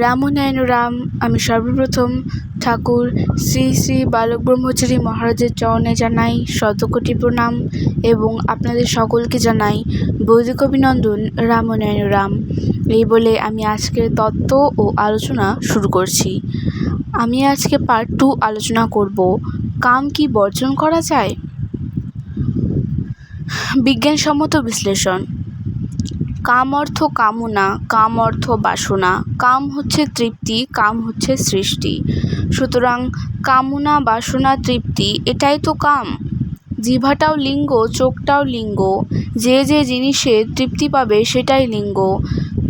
রামনারায়ণ রাম, আমি সর্বপ্রথম ঠাকুর শ্রী শ্রী বালক ব্রহ্মচারী মহারাজের চরণে জানাই শতকোটি প্রণাম এবং আপনাদের সকলকে জানাই বৈদিক অভিনন্দন, রামনারায়ণ রাম। এই বলে আমি আজকের তত্ত্ব ও আলোচনা শুরু করছি। আমি আজকে পার্ট টু আলোচনা করব, কাম কি বর্জন করা যায়? বিজ্ঞানসম্মত বিশ্লেষণ। কাম অর্থ কামনা, কাম অর্থ বাসনা, কাম হচ্ছে তৃপ্তি, কাম হচ্ছে সৃষ্টি। সুতরাং কামনা, বাসনা, তৃপ্তি, এটাই তো কাম। জিভাটাও লিঙ্গ, চোখটাও লিঙ্গ। যে যে জিনিসে তৃপ্তি পাবে সেটাই লিঙ্গ।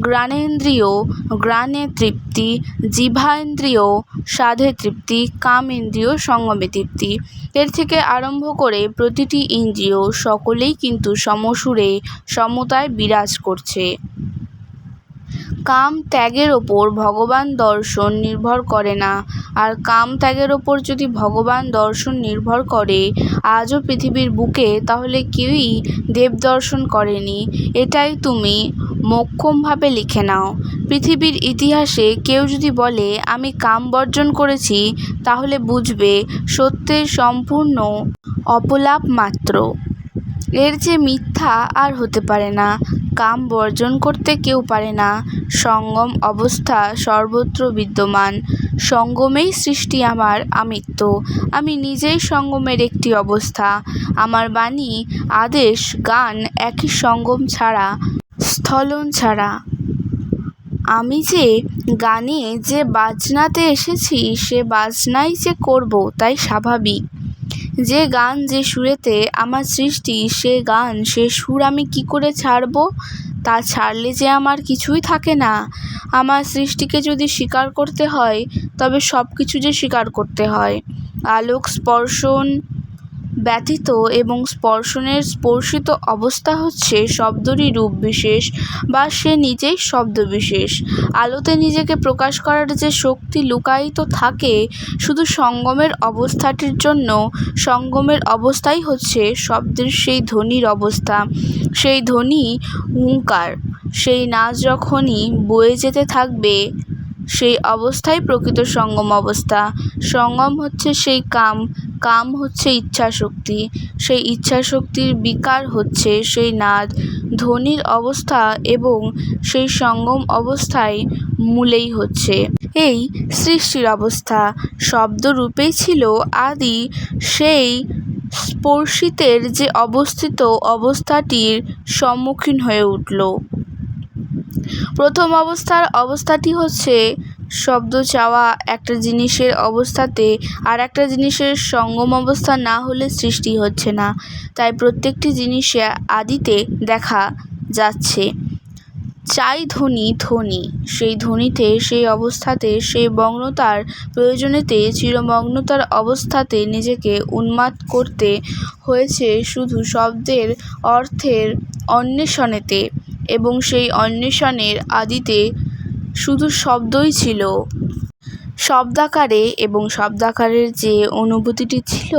গ্রাণেন্দ্রিয় গ্রানে তৃপ্তি, জিভাইন্দ্রিয়, সাধে তৃপ্তি, কামেন্দ্রিয়, সঙ্গমে তৃপ্তি। এর থেকে আরম্ভ করে প্রতিটি ইন্দ্রিয় সকলেই কিন্তু সমসুরে, সমতায় বিরাজ করছে। কাম ত্যাগের ওপর ভগবান দর্শন নির্ভর করে না। আর কাম ত্যাগের ওপর যদি ভগবান দর্শন নির্ভর করে আজও পৃথিবীর বুকে, তাহলে কেউই দেব দর্শন করেনি। এটাই তুমি মোক্ষমভাবে লিখে নাও। পৃথিবীর ইতিহাসে কেউ যদি বলে, আমি কাম বর্জন করেছি তাহলে বুঝবে সত্যের সম্পূর্ণ অপলাপ মাত্র। এর যে মিথ্যা আর হতে পারে না কাম বর্জন করতে কেউ পারে না। সঙ্গম অবস্থা সর্বত্র বিদ্যমান। সঙ্গমেই সৃষ্টি আমার আমিত্ব। আমি নিজেই সঙ্গমের একটি অবস্থা। আমার বাণী, আদেশ, গান একই সঙ্গম ছাড়া, স্থলন ছাড়া। আমি যে গানে যে বাজনাতে এসেছি, সে বাজনাই যে করব, তাই স্বাভাবিক। যে গান যে সুরেতে আমার সৃষ্টি, সে গান, সে সুর আমি কি করে ছাড়ব? তা ছাড়লে যে আমার কিছুই থাকে না। আমার সৃষ্টিকে যদি স্বীকার করতে হয়, তবে সব কিছু যে স্বীকার করতে হয়। আলোক স্পর্শন ব্যতীত এবং স্পর্শনের স্পর্শিত অবস্থা হচ্ছে শব্দরই রূপ বিশেষ বা সে নিজেই শব্দ বিশেষ। আলোতে নিজেকে প্রকাশ করার যে শক্তি লুকায়িত থাকে, শুধু সঙ্গমের অবস্থাটির জন্য, সঙ্গমের অবস্থাই হচ্ছে শব্দের সেই ধ্বনির অবস্থা। সেই ধ্বনি হুঙ্কার। সেই নাচ যখনই বয়ে যেতে থাকবে সেই অবস্থাই প্রকৃত সঙ্গম অবস্থা। সঙ্গম হচ্ছে সেই কাম কাম হচ্ছে ইচ্ছাশক্তি। সেই ইচ্ছাশক্তির বিকার হচ্ছে সেই নাদ। ধ্বনির অবস্থা এবং সেই সঙ্গম অবস্থায় মূলেই হচ্ছে। এই সৃষ্টির অবস্থা। শব্দরূপেই ছিল আদি। সেই স্পর্শিতের যে অবস্থিত অবস্থাটির সম্মুখীন হয়ে উঠল। প্রথম অবস্থার অবস্থাটি হচ্ছে শব্দ চাওয়া, একটা জিনিসের অবস্থাতে আর একটা জিনিসের সঙ্গম অবস্থা না হলে সৃষ্টি হচ্ছে না। তাই প্রত্যেকটি জিনিসে আদিতে দেখা যাচ্ছে। চাই ধ্বনি ধ্বনি। সেই ধ্বনিতে, সেই অবস্থাতে, সেই মগ্নতার প্রয়োজনেতে, চিরমগ্নতার অবস্থাতে নিজেকে উন্মাদ করতে হয়েছে শুধু শব্দের অর্থের অন্বেষণেতে। এবং সেই অন্বেষণের আদিতে শুধু শব্দই ছিল। শব্দাকারে এবং শব্দাকারের যে অনুভূতিটি ছিল,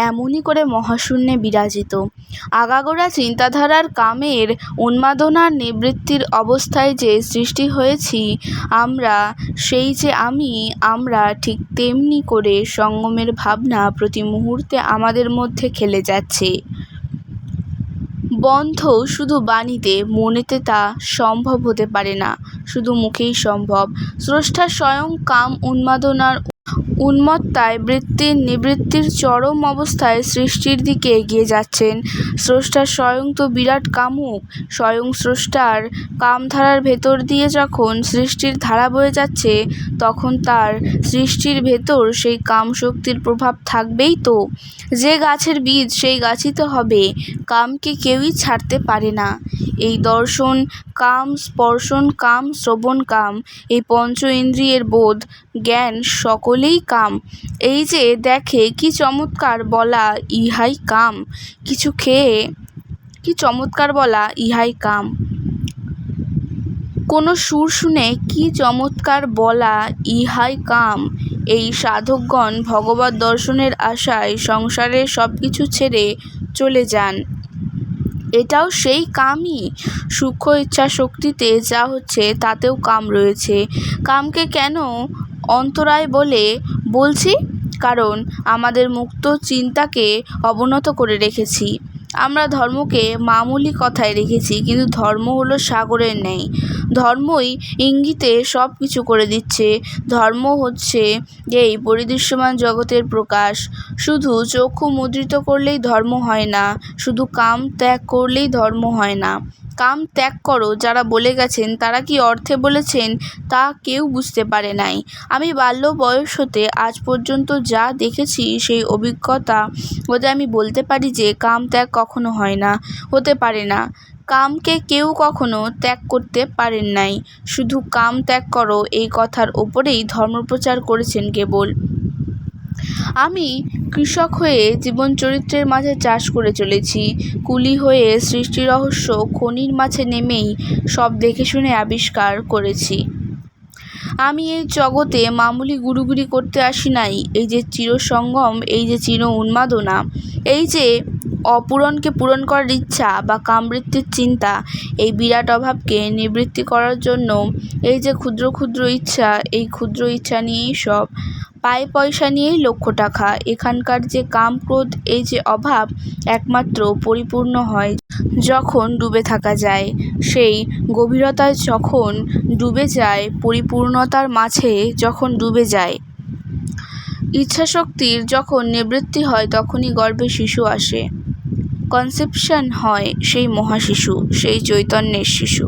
এমনই করে মহাশূন্যে বিরাজিত। আগাগোড়া চিন্তাধারার কামের উন্মাদনার নিবৃত্তির অবস্থায় যে সৃষ্টি হয়েছি, আমরা, সেই যে আমি, আমরা ঠিক তেমনি করে সঙ্গমের ভাবনা প্রতি মুহূর্তে আমাদের মধ্যে খেলে যাচ্ছে। বন্ধ শুধু বাণীতে, মনেতে তা সম্ভব হতে পারে না। শুধু মুখেই সম্ভব। স্রষ্টা স্বয়ং কাম উন্মাদনার উন্মত্তায় বৃত্তির নিবৃত্তির চরম অবস্থায় সৃষ্টির দিকে এগিয়ে যাচ্ছেন। স্রষ্টা স্বয়ং তো বিরাট কামুক। স্বয়ং স্রষ্টার কামধারার ভেতর দিয়ে যখন সৃষ্টির ধারা বয়ে যাচ্ছে, তখন তার সৃষ্টির ভেতর সেই কাম শক্তির প্রভাব থাকবেই তো। যে গাছের বীজ সেই গাছই তো হবে। কামকে কেউই ছাড়তে পারে না। এই দর্শন কাম, স্পর্শন কাম, শ্রবণ কাম, এই পঞ্চ ইন্দ্রিয়ের বোধ, জ্ঞান সকলেই কাম। এই যে দেখে কি চমৎকার বলা ইহাই কাম, কিছু খেয়ে কি চমৎকার বলা ইহাই কাম। কোনো সুর শুনে কি চমৎকার বলা ইহাই কাম, এই সাধকগণ ভগবত দর্শনের আশায় সংসারের সব কিছু ছেড়ে চলে যান। এটাও সেই কামই। সূক্ষ্ম ইচ্ছাশক্তিতে যা হচ্ছে, তাতেও কাম রয়েছে। কামকে কেন অন্তরায় বলে বলছি? কারণ আমাদের মুক্ত চিন্তাকে অবনত করে রেখেছি। আমরা ধর্মকে মামুলি কথায় রেখেছি, কিন্তু ধর্ম হলো সাগরের নেই ধর্মই ইঙ্গিতে সব কিছু করে দিচ্ছে। ধর্ম হচ্ছে এই পরিদৃশ্যমান জগতের প্রকাশ। শুধু চক্ষু মুদ্রিত করলেই ধর্ম হয় না, শুধু কাম ত্যাগ করলেই ধর্ম হয় না। কাম ত্যাগ করো, যারা বলে গেছেন, তারা কি অর্থে বলেছেন, তা কেউ বুঝতে পারে নাই। আমি বাল্য বয়স হতে আজ পর্যন্ত যা দেখেছি, সেই অভিজ্ঞতা হতে আমি বলতে পারি যে, কাম ত্যাগ কখনো হয় না, হতে পারে না। কামকে কেউ কখনো ত্যাগ করতে পারেন নাই। শুধু কাম ত্যাগ করো, এই কথার ওপরেই ধর্মপ্রচার করেছেন কেবল। আমি কৃষক হয়ে জীবন চরিত্রের মাঝে চাষ করে চলেছি। কুলি হয়ে সৃষ্টি রহস্য খনির মাঝে নেমেই সব দেখে শুনে আবিষ্কার করেছি। আমি এই জগতে মামুলি গুরুগুরি করতে আসি নাই। এই যে চিরসঙ্গম, এই যে চির উন্মাদনা, এই যে অপূরণকে পূরণ করার ইচ্ছা বা কামবৃত্তির চিন্তা, এই বিরাট অভাবকে নিবৃত্তি করার জন্য এই যে ক্ষুদ্র ক্ষুদ্র ইচ্ছা, এই ক্ষুদ্র ইচ্ছা নিয়েই সব। পায়ে পয়সা নিয়েই লক্ষ টাকা। এখানকার যে কাম ক্রোধ এই যে অভাব একমাত্র পরিপূর্ণ হয় যখন ডুবে থাকা যায়। সেই গভীরতায় যখন ডুবে যায়, পরিপূর্ণতার মাঝে যখন ডুবে যায়। ইচ্ছাশক্তির যখন নিবৃত্তি হয়, তখনই গর্ভে শিশু আসে। কনসেপশন হয় সেই মহাশিশু, সেই চৈতন্যের শিশু।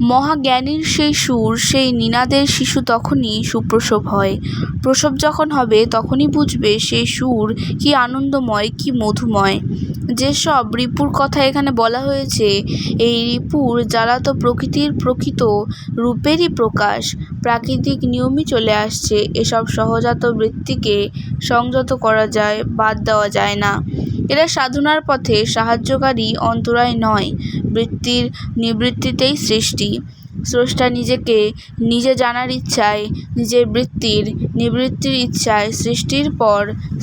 মহাজ্ঞানীর সেই সুর, সেই নিনাদের শিশু তখনই সুপ্রসব হয়। প্রসব যখন হবে, তখনই বুঝবে সেই সুর কি আনন্দময়, কি মধুময়। যেসব রিপুর কথা এখানে বলা হয়েছে, এই রিপুর যারা তো প্রকৃতির প্রকৃত রূপেরই প্রকাশ। প্রাকৃতিক নিয়মই চলে আসছে। এসব সহজাত বৃত্তিকে সংযত করা যায়, বাদ দেওয়া যায় না। এরা সাধনার পথে সাহায্যকারী অন্তরায় নয়, বৃত্তির নিবৃত্তিতেই সৃষ্টি। স্রষ্টা নিজেকে নিজে জানার ইচ্ছায়, নিজের বৃত্তির নিবৃত্তির ইচ্ছায় সৃষ্টির পর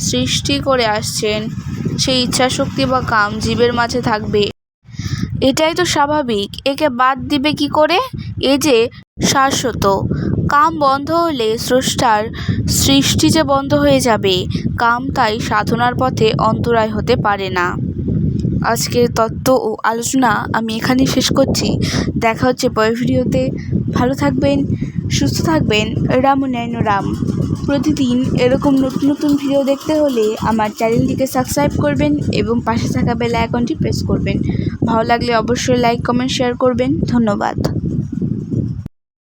সৃষ্টি করে আসছেন। সেই ইচ্ছাশক্তি বা কাম জীবের মাঝে থাকবে। এটাই তো স্বাভাবিক। একে বাদ দিবে কি করে? এ যে শাশ্বত। কাম বন্ধ হলে স্রষ্টার সৃষ্টি যে বন্ধ হয়ে যাবে, কাম তাই সাধনার পথে অন্তরায় হতে পারে না। আজকের তত্ত্ব ও আলোচনা আমি এখানেই শেষ করছি। দেখা হচ্ছে পরের ভিডিওতে। ভালো থাকবেন, সুস্থ থাকবেন। রাম নয়ন রাম। প্রতিদিন এরকম নতুন নতুন ভিডিও দেখতে হলে আমার চ্যানেলটিকে সাবস্ক্রাইব করবেন এবং পাশে থাকা বেল আইকনটি প্রেস করবেন। ভালো লাগলে অবশ্যই লাইক, কমেন্ট, শেয়ার করবেন। ধন্যবাদ।